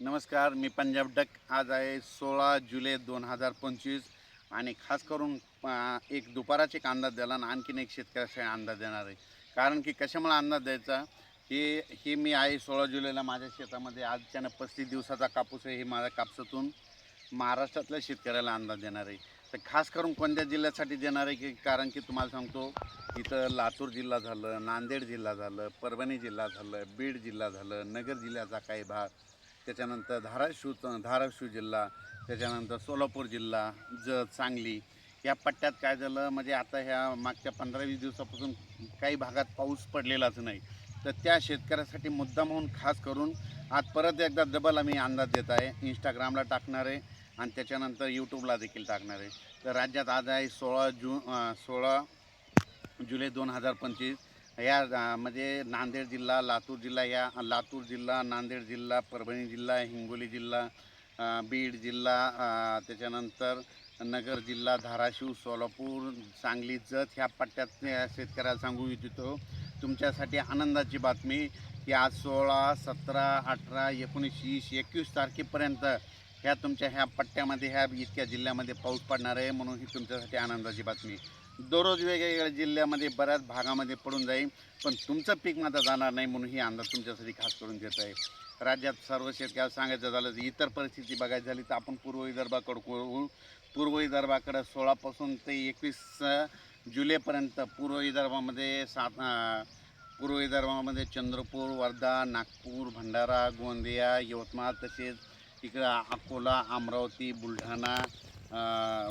नमस्कार मी पंजाब डक. आज आहे सोळा जुलै दोन हजार पंचवीस आणि खास करून एक दुपाराचे एक अंदाज द्याला आणि आणखीन एक शेतकऱ्याचा अंदाज देणार आहे. कारण की कशामुळे अंदाज द्यायचा? हे हे मी आहे सोळा जुलैला माझ्या शेतामध्ये. आजच्यानं पस्तीस दिवसाचा कापूस आहे हे माझ्या कापसातून महाराष्ट्रातल्या शेतकऱ्याला अंदाज देणार आहे. तर खास करून कोणत्या जिल्ह्यासाठी देणार आहे? की कारण की तुम्हाला सांगतो इथं लातूर जिल्हा झालं नांदेड जिल्हा झालं परभणी जिल्हा झालं बीड जिल्हा झालं नगर जिल्ह्याचा काही भाग. त्याच्यानंतर धाराशिव धाराशिव जिल्हा त्याच्यानंतर सोलापूर जिल्हा जत सांगली. या पट्ट्यात काय झालं म्हणजे आता ह्या मागच्या पंधरा वीस दिवसापासून काही भागात पाऊस पडलेलाच नाही. तर त्या शेतकऱ्यासाठी मुद्दा म्हणून खास करून आज परत एकदा डबल आम्ही अंदाज देत आहे. इंस्टाग्रामला टाकणार आहे आणि त्याच्यानंतर यूट्यूबला देखील टाकणार आहे. तर राज्यात आज आहे सोळा जून सोळा जुलै दोन हजार पंचवीस. या म्हणजे नांदेड जिल्हा लातूर जिल्हा या लातूर जिल्हा नांदेड जिल्हा परभणी जिल्हा हिंगोली जिल्हा बीड जिल्हा त्याच्यानंतर नगर जिल्हा धाराशिव सोलापूर सांगली जत ह्या पट्ट्यात शेतकऱ्याला सांगू इच्छितो. तुमच्यासाठी आनंदाची बातमी की आज सोळा सतरा अठरा एकोणीस वीस एकवीस तारखेपर्यंत ह्या तुमच्या ह्या पट्ट्यामध्ये ह्या इतक्या जिल्ह्यामध्ये पाऊस पडणार आहे म्हणून ही तुमच्यासाठी आनंदाची बातमी. दररोज वेगवेगळ्या जिल्ह्यामध्ये बऱ्याच भागामध्ये पडून जाईल पण तुमचं पीक मात्र जाणार नाही म्हणून ही अंदाज तुमच्यासाठी खास करून देत आहे. राज्यात सर्व शेतकऱ्याला सांगायचं झालं तर इतर परिस्थिती बघायची झाली तर आपण पूर्व विदर्भाकडं करू पूर्व विदर्भाकडं सोळापासून ते एकवीस जुलैपर्यंत पूर्व विदर्भामध्ये सात पूर्व विदर्भामध्ये चंद्रपूर वर्धा नागपूर भंडारा गोंदिया यवतमाळ तसेच तिकडं अकोला अमरावती बुलढाणा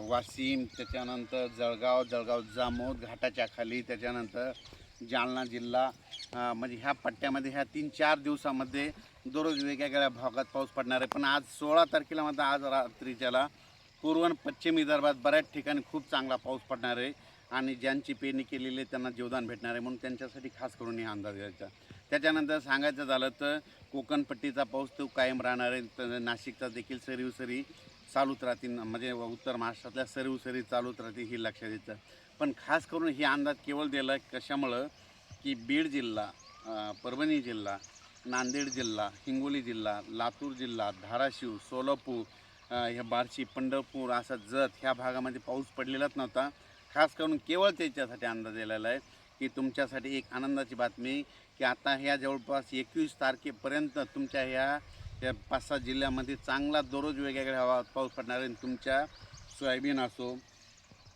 वाशिम त्याच्यानंतर जळगाव जळगाव जामोद घाटाच्या खाली त्याच्यानंतर जालना जिल्हा म्हणजे ह्या पट्ट्यामध्ये ह्या तीन चार दिवसामध्ये दररोज वेगवेगळ्या भागात पाऊस पडणार आहे. पण आज सोळा तारखेला मात्र आज रात्रीच्याला पूर्व आणि पश्चिम विदर्भात बऱ्याच ठिकाणी खूप चांगला पाऊस पडणार आहे आणि ज्यांची पेरणी केलेली आहे त्यांना जीवदान भेटणार आहे. म्हणून त्यांच्यासाठी खास करून हे अंदाज घ्यायचा. त्याच्यानंतर सांगायचं झालं तर कोकणपट्टीचा पाऊस तो कायम राहणार आहे. तर नाशिकचा देखील सरीवसरी चालूच राहतील. म्हणजे उत्तर महाराष्ट्रातल्या सरीवसरी चालूच राहतील ही लक्षात येतं. पण खास करून हे अंदाज केवळ दिला आहे कशामुळं? की बीड जिल्हा परभणी जिल्हा नांदेड जिल्हा हिंगोली जिल्हा लातूर जिल्हा धाराशिव सोलापूर ह्या बार्शी पंढरपूर असा जत ह्या भागामध्ये पाऊस पडलेलाच नव्हता. खास करून केवळ त्याच्यासाठी अंदाज दिलेला आहे की तुमच्यासाठी एक आनंदाची बातमी की आता ह्या जवळपास एकवीस तारखेपर्यंत तुमच्या ह्या या पाच सात जिल्ह्यामध्ये चांगला दररोज वेगवेगळ्या हवा पाऊस पडणार आहे तुमच्या सोयाबीन असो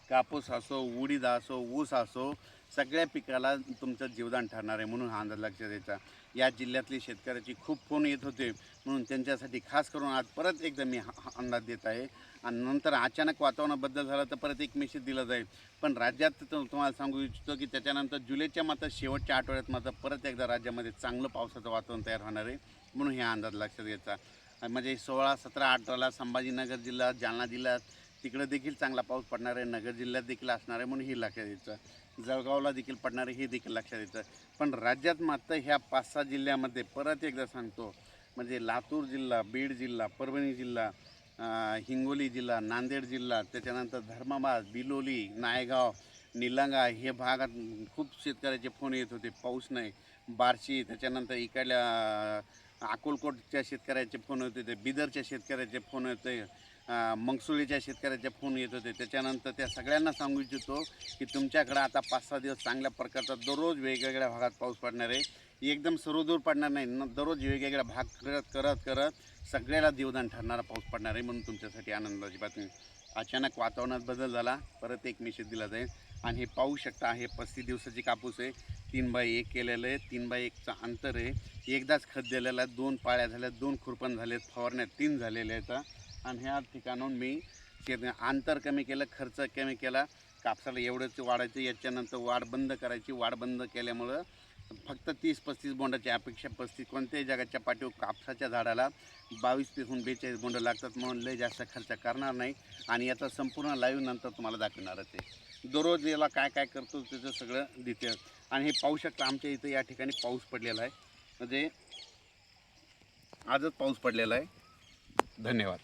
कापूस असो उडीद असो ऊस असो सगळ्या पिकाला तुमचं जीवदान ठरणार आहे म्हणून हा अंदाज लक्षात द्यायचा या जिल्ह्यातली शेतकऱ्याची खूप फोन येत होते म्हणून त्यांच्यासाठी खास करून आज परत एकदा मी हा अंदाज देत आहे. आणि नंतर अचानक वातावरणाबद्दल झालं तर परत एक मेसेज दिला जाईल. पण राज्यात तुम्हाला सांगू इच्छितो की त्याच्यानंतर जुलैच्या मात्र शेवटच्या आठवड्यात मात्र परत एकदा राज्यामध्ये चांगलं पावसाचं वातावरण तयार होणार आहे म्हणून हे अंदाज लक्षात घ्यायचा म्हणजे सोळा सतरा अठराला संभाजीनगर जिल्हा जालना जिल्ह्यात तिकडं देखील चांगला पाऊस पडणार आहे नगर जिल्ह्यात देखील असणार आहे म्हणून हे लक्षात यायचं जळगावला देखील पडणार आहे हे देखील लक्षात यायचं पण राज्यात मात्र ह्या पाच सहा जिल्ह्यामध्ये परत एकदा सांगतो म्हणजे लातूर जिल्हा बीड जिल्हा परभणी जिल्हा हिंगोली जिल्हा नांदेड जिल्हा त्याच्यानंतर धर्माबाद बिलोली नायगाव निलंगा हे भागात खूप शेतकऱ्याचे फोन येत होते पाऊस नाही. बार्शी त्याच्यानंतर इकडल्या अकोलकोटच्या शेतकऱ्याचे फोन येत होते बिदरच्या शेतकऱ्याचे फोन होते. मंगसुलीच्या शेतकऱ्याचे फोन येत होते. त्याच्यानंतर त्या सगळ्यांना सांगू इच्छितो की तुमच्याकडं आता पाच सहा दिवस चांगल्या प्रकारचा दररोज वेगवेगळ्या भागात पाऊस पडणार आहे. एकदम सर्वदूर पडणार नाही. न दररोज वेगवेगळ्या भाग करत करत करत सगळ्याला जीवदान ठरणारा पाऊस पडणार आहे म्हणून तुमच्यासाठी आनंदाची बातमी. अचानक वातावरणात बदल झाला. परत एक मेसेज दिला जाईल. आणि हे पाहू शकता हे पस्तीस दिवसाची कापूस आहे. तीन बाय एक केलेलं आहे. तीन बाय एकचं अंतर आहे. एकदाच खत दिलेलं आहे. दोन पाळ्या झाल्या दोन खुरपण झालेत फवारण्या तीन झालेल्या आहेत. आणि ह्या ठिकाणाहून मी शेत अंतर कमी केलं खर्च कमी केला. कापसाला एवढंच वाढायचं याच्यानंतर वाढ बंद करायची. वाढ बंद केल्यामुळं फक्त तीस पस्तीस बोंडाची अपेक्षा पस्तीस कोणत्याही जगाच्या पाठीवर कापसाच्या झाडाला बावीस तेहून बेचाळीस बोंड लागतात म्हणून लय जास्त खर्च करणार नाही. आणि याचा संपूर्ण लाईव्ह नंतर तुम्हाला दाखवणारच आहे. दररोज याला काय काय करतो त्याचं सगळं डिटेल आणि हे पाहू शकता आमच्या इथं या ठिकाणी पाऊस पडलेला आहे. म्हणजे आजच पाऊस पडलेला आहे. धन्यवाद.